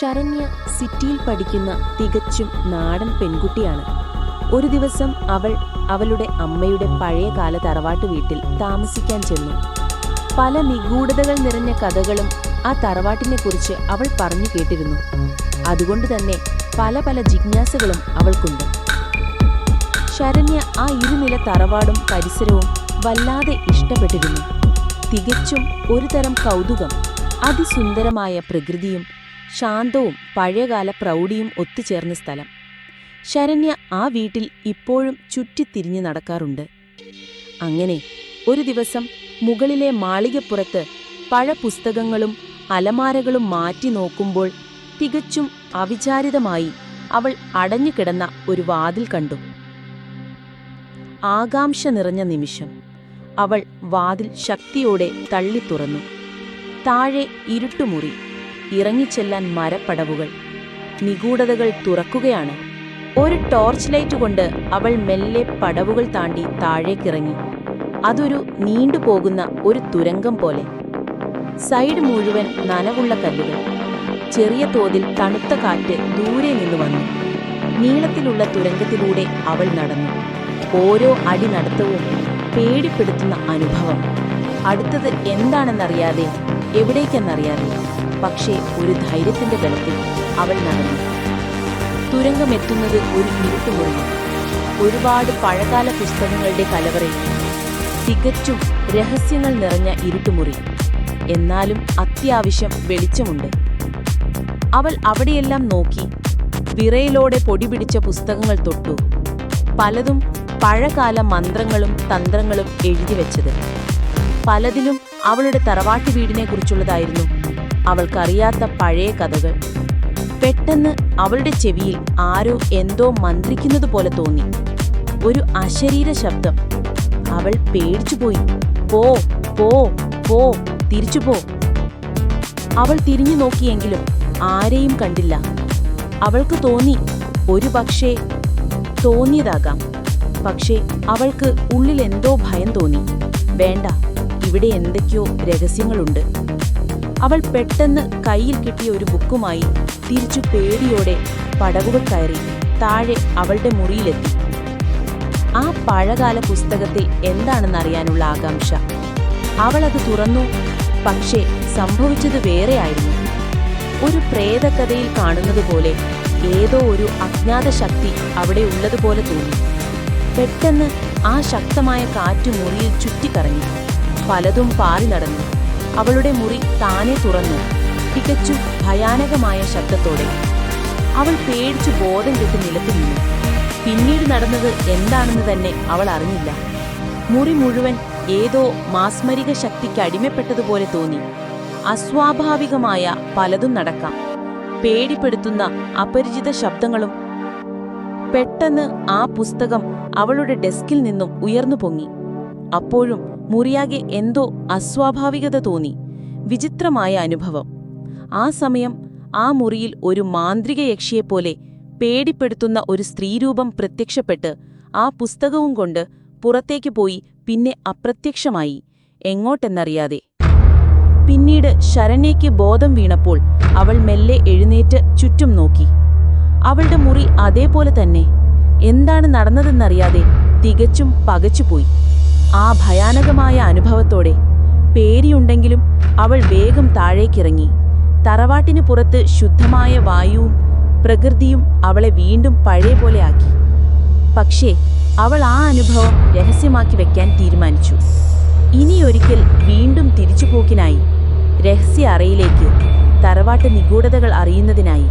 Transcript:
ശരണ്യ സിറ്റിയിൽ പഠിക്കുന്ന തികച്ചും നാടൻ പെൺകുട്ടിയാണ്. ഒരു ദിവസം അവൾ അവളുടെ അമ്മയുടെ പഴയകാല തറവാട്ട് വീട്ടിൽ താമസിക്കാൻ ചെന്നു. പല നിഗൂഢതകൾ നിറഞ്ഞ കഥകളും ആ തറവാട്ടിനെ കുറിച്ച് അവൾ പറഞ്ഞു കേട്ടിരുന്നു. അതുകൊണ്ട് തന്നെ പല പല ജിജ്ഞാസകളും അവൾക്കുണ്ട്. ശരണ്യ ആ ഇരുനില തറവാടും പരിസരവും വല്ലാതെ ഇഷ്ടപ്പെട്ടിരുന്നു. തികച്ചും ഒരുതരം കൗതുകം അതിസുന്ദരമായ പ്രകൃതിയും ശാന്തവും പഴയകാല പ്രൗഢിയും ഒത്തുചേർന്ന സ്ഥലം. ശരണ്യ ആ വീട്ടിൽ ഇപ്പോഴും ചുറ്റിത്തിരിഞ്ഞു നടക്കാറുണ്ട്. അങ്ങനെ ഒരു ദിവസം മുകളിലെ മാളികപ്പുറത്ത് പഴപുസ്തകങ്ങളും അലമാരകളും മാറ്റി നോക്കുമ്പോൾ തികച്ചും അവിചാരിതമായി അവൾ അടഞ്ഞുകിടന്ന ഒരു വാതിൽ കണ്ടു. ആകാംക്ഷ നിറഞ്ഞ നിമിഷം അവൾ വാതിൽ ശക്തിയോടെ തള്ളി തുറന്നു താഴെ ഇരുട്ടുമുറി. ഇറങ്ങിച്ചെല്ലാൻ മരപ്പടവുകൾ. നിഗൂഢതകൾ തുറക്കുകയാണ്. ഒരു ടോർച്ച് ലൈറ്റ് കൊണ്ട് അവൾ മെല്ലെ പടവുകൾ താണ്ടി താഴേക്കിറങ്ങി. അതൊരു നീണ്ടുപോകുന്ന ഒരു തുരങ്കം പോലെ. സൈഡ് മുഴുവൻ നനവുള്ള കല്ലുകൾ. ചെറിയ തോതിൽ തണുത്ത കാറ്റ് ദൂരെ നിന്ന് വന്നു. നീളത്തിലുള്ള തുരങ്കത്തിലൂടെ അവൾ നടന്നു. ഓരോ അടി നടത്തവും പേടിപ്പെടുത്തുന്ന അനുഭവം. അടുത്തത് എന്താണെന്നറിയാതെ എവിടേക്കെന്നറിയാതെ. പക്ഷേ ഒരു ധൈര്യത്തിന്റെ ബലത്തിൽ അവൾ നടന്നു. തുരങ്കമെത്തുന്നത് ഒരു ഇരുട്ടുമുറി ഒരുപാട് പഴകാല പുസ്തകങ്ങളുടെ കലവറയിൽ തികച്ചും രഹസ്യങ്ങൾ നിറഞ്ഞ ഇരുട്ടുമുറി. എന്നാലും അത്യാവശ്യം വെളിച്ചമുണ്ട്. അവൾ അവിടെയെല്ലാം നോക്കി വിറയിലോടെ പൊടി പിടിച്ച പുസ്തകങ്ങൾ തൊട്ടു. പലതും പഴകാല മന്ത്രങ്ങളും തന്ത്രങ്ങളും എഴുതി വെച്ചത്. പലതിലും അവളുടെ തറവാട്ട് വീടിനെ കുറിച്ചുള്ളതായിരുന്നു അവൾക്കറിയാത്ത പഴയ കഥകൾ. പെട്ടെന്ന് അവളുടെ ചെവിയിൽ ആരോ എന്തോ മന്ത്രിക്കുന്നത് പോലെ തോന്നി. ഒരു അശരീര ശബ്ദം. അവൾ പേടിച്ചുപോയി പോ പോ പോ തിരിച്ചു പോ. അവൾ തിരിഞ്ഞു നോക്കിയെങ്കിലും ആരെയും കണ്ടില്ല. അവൾക്ക് തോന്നി ഒരു പക്ഷേ തോന്നിയതാകാം. പക്ഷേ അവൾക്ക് ഉള്ളിൽ എന്തോ ഭയം തോന്നി. വേണ്ട ഇവിടെ എന്തൊക്കെയോ രഹസ്യങ്ങളുണ്ട്. അവൾ പെട്ടെന്ന് കയ്യിൽ കിട്ടിയ ഒരു ബുക്കുമായി തിരിച്ചു പേടിയോടെ പടവുകൾ കയറി താഴെ അവളുടെ മുറിയിലെത്തി. ആ പഴകാല പുസ്തകത്തിൽ എന്താണെന്നറിയാനുള്ള ആകാംക്ഷ. അവൾ അത് തുറന്നു പക്ഷേ സംഭവിച്ചത് വേറെയായിരുന്നു ഒരു പ്രേതകഥയിൽ കാണുന്നത് പോലെ ഏതോ ഒരു അജ്ഞാത ശക്തി അവിടെ ഉള്ളതുപോലെ തോന്നി. പെട്ടെന്ന് ആ ശക്തമായ കാറ്റ് മുറിയിൽ ചുറ്റിക്കറങ്ങി. പലതും പാറി നടന്നു. അവളുടെ മുറി താനെ തുറന്നു. തികച്ചും ഭയാനകമായ ശബ്ദത്തോടെ. അവൾ പേടിച്ചു ബോധം കെട്ട് നിലത്ത് വീണു. പിന്നീട് നടന്നത് എന്താണെന്ന് തന്നെ അവൾ അറിഞ്ഞില്ല. മുറി മുഴുവൻ ഏതോ മാസ്മരിക ശക്തിക്ക് അടിമപ്പെട്ടതുപോലെ തോന്നി. അസ്വാഭാവികമായ പലതും നടക്കാം. പേടിപ്പെടുത്തുന്ന അപരിചിത ശബ്ദങ്ങളും പെട്ടെന്ന് ആ പുസ്തകം അവളുടെ ഡെസ്കിൽ നിന്നും ഉയർന്നു പൊങ്ങി. അപ്പോഴും മുറിയാകെ എന്തോ അസ്വാഭാവികത തോന്നി. വിചിത്രമായ അനുഭവം. ആ സമയം ആ മുറിയിൽ ഒരു മാന്ത്രിക യക്ഷിയെപ്പോലെ പേടിപ്പെടുത്തുന്ന ഒരു സ്ത്രീരൂപം പ്രത്യക്ഷപ്പെട്ട് ആ പുസ്തകവും കൊണ്ട് പുറത്തേക്ക് പോയി പിന്നെ അപ്രത്യക്ഷമായി. എങ്ങോട്ടെന്നറിയാതെ. പിന്നീട് ശരണ്യയ്ക്ക് ബോധം വീണപ്പോൾ അവൾ മെല്ലെ എഴുന്നേറ്റ് ചുറ്റും നോക്കി. അവളുടെ മുറി അതേപോലെ തന്നെ. എന്താണ് നടന്നതെന്നറിയാതെ തികച്ചും പകച്ചുപോയി. ആ ഭയാനകമായ അനുഭവത്തോടെ പേടിയുണ്ടെങ്കിലും അവൾ വേഗം താഴേക്കിറങ്ങി. തറവാട്ടിന് പുറത്ത് ശുദ്ധമായ വായുവും പ്രകൃതിയും അവളെ വീണ്ടും പഴയ പോലെ ആക്കി. പക്ഷേ അവൾ ആ അനുഭവം രഹസ്യമാക്കി വെക്കാൻ തീരുമാനിച്ചു. ഇനിയൊരിക്കൽ വീണ്ടും തിരിച്ചുപോക്കിനായി രഹസ്യ അറയിലേക്ക് തറവാട്ട് നിഗൂഢതകൾ അറിയുന്നതിനായി